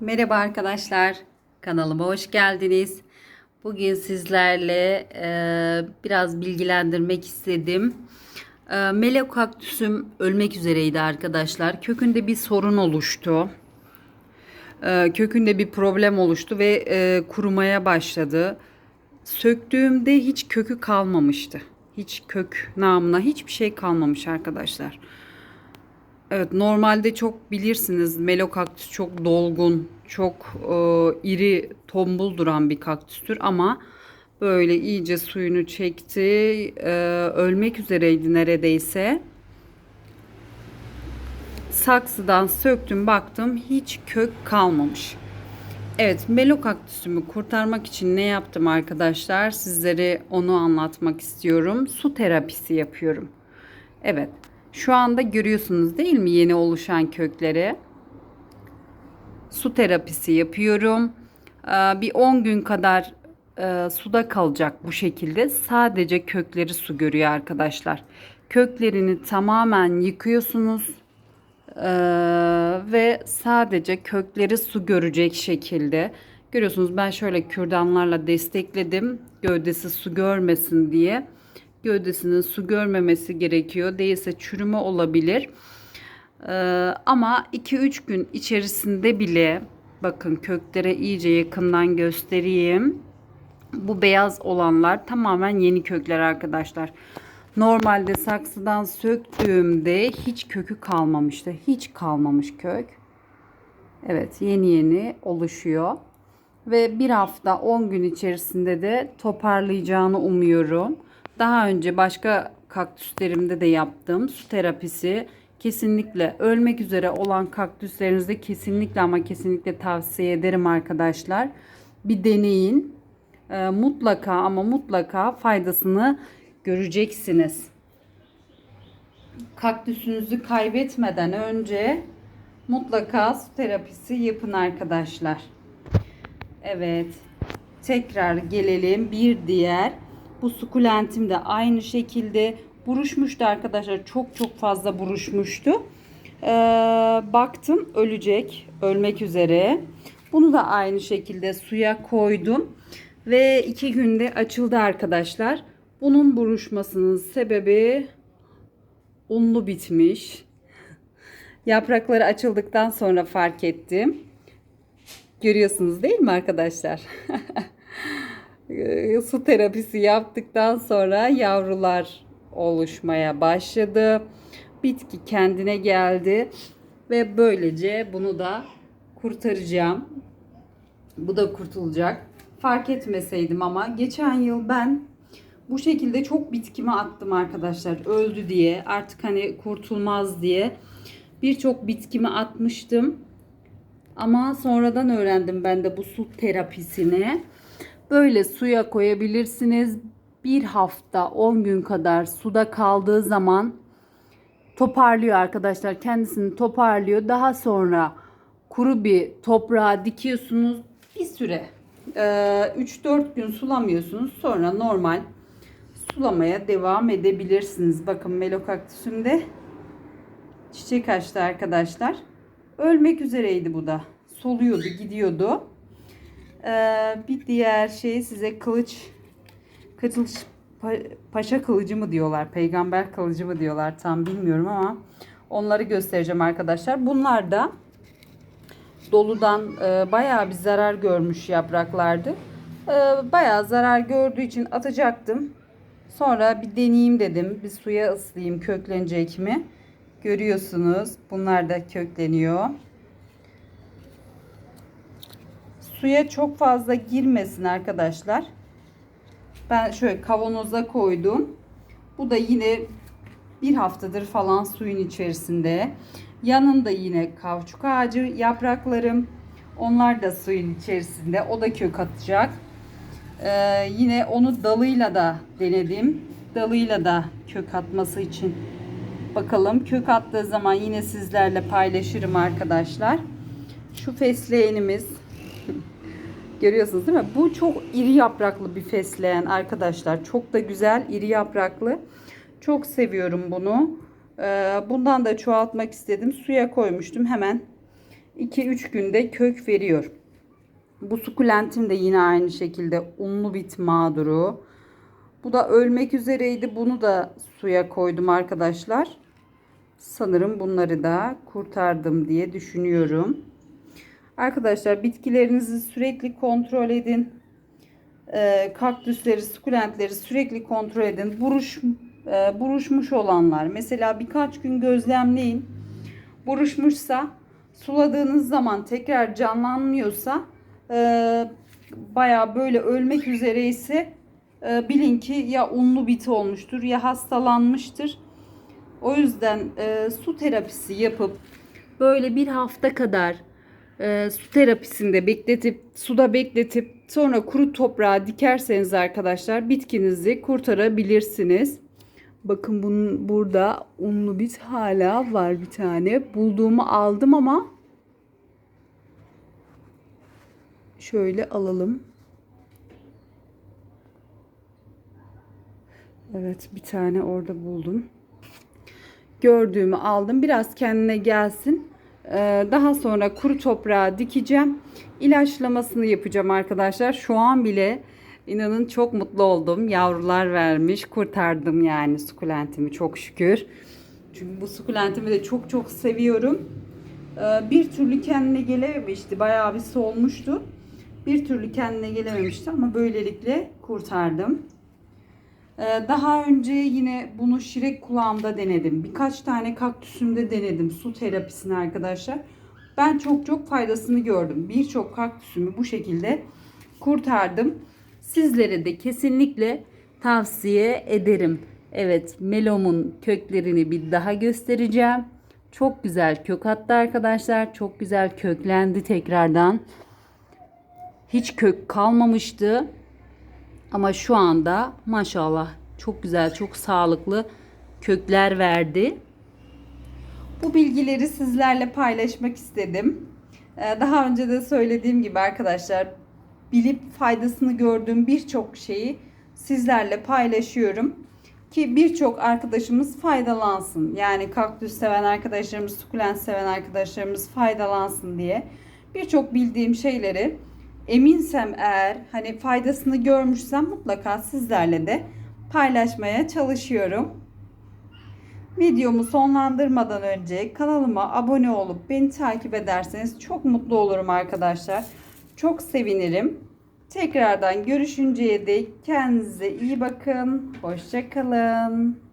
Merhaba arkadaşlar, kanalıma hoş geldiniz. Bugün sizlerle e, biraz bilgilendirmek istedim. E, melek kaktüsüm ölmek üzereydi arkadaşlar. Kökünde bir sorun oluştu. E, kökünde bir problem oluştu ve e, kurumaya başladı. Söktüğümde hiç kökü kalmamıştı. Hiç kök namına hiçbir şey kalmamış arkadaşlar. Evet normalde çok bilirsiniz melo kaktüs çok dolgun, çok e, iri, tombul duran bir kaktüstür ama böyle iyice suyunu çekti, e, ölmek üzereydi neredeyse. Saksıdan söktüm baktım hiç kök kalmamış. Evet melo kaktüsümü kurtarmak için ne yaptım arkadaşlar? Sizlere onu anlatmak istiyorum. Su terapisi yapıyorum. Evet şu anda görüyorsunuz değil mi yeni oluşan kökleri? Su terapisi yapıyorum. Ee, Bir 10 gün kadar e, suda kalacak bu şekilde. Sadece kökleri su görüyor arkadaşlar. Köklerini tamamen yıkıyorsunuz. Ee, ve sadece kökleri su görecek şekilde. Görüyorsunuz ben şöyle kürdanlarla destekledim. Gövdesi su görmesin diye gövdesinin su görmemesi gerekiyor. Değilse çürüme olabilir. Ee, ama 2-3 gün içerisinde bile bakın köklere iyice yakından göstereyim. Bu beyaz olanlar tamamen yeni kökler arkadaşlar. Normalde saksıdan söktüğümde hiç kökü kalmamıştı. Hiç kalmamış kök. Evet yeni yeni oluşuyor. Ve bir hafta 10 gün içerisinde de toparlayacağını umuyorum. Daha önce başka kaktüslerimde de yaptığım su terapisi kesinlikle ölmek üzere olan kaktüslerinizde kesinlikle ama kesinlikle tavsiye ederim arkadaşlar. Bir deneyin. E, mutlaka ama mutlaka faydasını göreceksiniz. Kaktüsünüzü kaybetmeden önce mutlaka su terapisi yapın arkadaşlar. Evet. Tekrar gelelim bir diğer bu sukulentim de aynı şekilde buruşmuştu arkadaşlar. Çok çok fazla buruşmuştu. Ee, baktım ölecek. Ölmek üzere. Bunu da aynı şekilde suya koydum. Ve iki günde açıldı arkadaşlar. Bunun buruşmasının sebebi unlu bitmiş. Yaprakları açıldıktan sonra fark ettim. Görüyorsunuz değil mi arkadaşlar? Ee, su terapisi yaptıktan sonra yavrular oluşmaya başladı. Bitki kendine geldi ve böylece bunu da kurtaracağım. Bu da kurtulacak. Fark etmeseydim ama geçen yıl ben bu şekilde çok bitkimi attım arkadaşlar. Öldü diye artık hani kurtulmaz diye birçok bitkimi atmıştım. Ama sonradan öğrendim ben de bu su terapisini. Böyle suya koyabilirsiniz. Bir hafta 10 gün kadar suda kaldığı zaman toparlıyor arkadaşlar. Kendisini toparlıyor. Daha sonra kuru bir toprağa dikiyorsunuz. Bir süre 3-4 gün sulamıyorsunuz. Sonra normal sulamaya devam edebilirsiniz. Bakın melokaktüsümde çiçek açtı arkadaşlar. Ölmek üzereydi bu da. Soluyordu, gidiyordu. Ee, bir diğer şey size kılıç kılıç paşa kılıcı mı diyorlar, peygamber kılıcı mı diyorlar tam bilmiyorum ama onları göstereceğim arkadaşlar. Bunlar da doludan e, bayağı bir zarar görmüş yapraklardı. E, bayağı zarar gördüğü için atacaktım. Sonra bir deneyeyim dedim. Bir suya ıslayayım köklenecek mi? Görüyorsunuz bunlar da kökleniyor. Suya çok fazla girmesin arkadaşlar. Ben şöyle kavanoza koydum. Bu da yine bir haftadır falan suyun içerisinde. Yanında yine kavçuk ağacı yapraklarım. Onlar da suyun içerisinde. O da kök atacak. Ee, yine onu dalıyla da denedim. Dalıyla da kök atması için. Bakalım kök attığı zaman yine sizlerle paylaşırım arkadaşlar. Şu fesleğenimiz Görüyorsunuz değil mi? Bu çok iri yapraklı bir fesleğen arkadaşlar. Çok da güzel iri yapraklı. Çok seviyorum bunu. Ee, bundan da çoğaltmak istedim. Suya koymuştum. Hemen 2-3 günde kök veriyor. Bu sukulentin de yine aynı şekilde unlu bit mağduru. Bu da ölmek üzereydi. Bunu da suya koydum arkadaşlar. Sanırım bunları da kurtardım diye düşünüyorum. Arkadaşlar bitkilerinizi sürekli kontrol edin. Ee, kaktüsleri, sukulentleri sürekli kontrol edin. Buruş, e, buruşmuş olanlar mesela birkaç gün gözlemleyin. Buruşmuşsa suladığınız zaman tekrar canlanmıyorsa e, baya böyle ölmek üzereyse e, bilin ki ya unlu bit olmuştur ya hastalanmıştır. O yüzden su terapisi yapıp böyle bir hafta kadar e, su terapisinde bekletip suda bekletip sonra kuru toprağa dikerseniz arkadaşlar bitkinizi kurtarabilirsiniz. Bakın bunun burada unlu bit hala var bir tane. Bulduğumu aldım ama şöyle alalım. Evet bir tane orada buldum. Gördüğümü aldım. Biraz kendine gelsin. Ee, Daha sonra kuru toprağa dikeceğim. İlaçlamasını yapacağım arkadaşlar. Şu an bile inanın çok mutlu oldum. Yavrular vermiş. Kurtardım yani sukulentimi çok şükür. Çünkü bu sukulentimi de çok çok seviyorum. Ee, Bir türlü kendine gelememişti. Bayağı bir solmuştu. Bir türlü kendine gelememişti ama böylelikle kurtardım. Ee, Daha önce yine bunu şirek kulağımda denedim. Birkaç tane kaktüsümde denedim su terapisini arkadaşlar. Ben çok çok faydasını gördüm. Birçok kaktüsümü bu şekilde kurtardım. Sizlere de kesinlikle tavsiye ederim. Evet melomun köklerini bir daha göstereceğim. Çok güzel kök attı arkadaşlar. Çok güzel köklendi tekrardan. Hiç kök kalmamıştı. Ama şu anda maşallah çok güzel, çok sağlıklı kökler verdi. Bu bilgileri sizlerle paylaşmak istedim. Ee, Daha önce de söylediğim gibi arkadaşlar bilip faydasını gördüğüm birçok şeyi sizlerle paylaşıyorum. Ki birçok arkadaşımız faydalansın. Yani kaktüs seven arkadaşlarımız, sukulent seven arkadaşlarımız faydalansın diye. Birçok bildiğim şeyleri eminsem eğer hani faydasını görmüşsem mutlaka sizlerle de paylaşmaya çalışıyorum. Videomu sonlandırmadan önce kanalıma abone olup beni takip ederseniz çok mutlu olurum arkadaşlar. Çok sevinirim. Tekrardan görüşünceye dek kendinize iyi bakın. Hoşçakalın.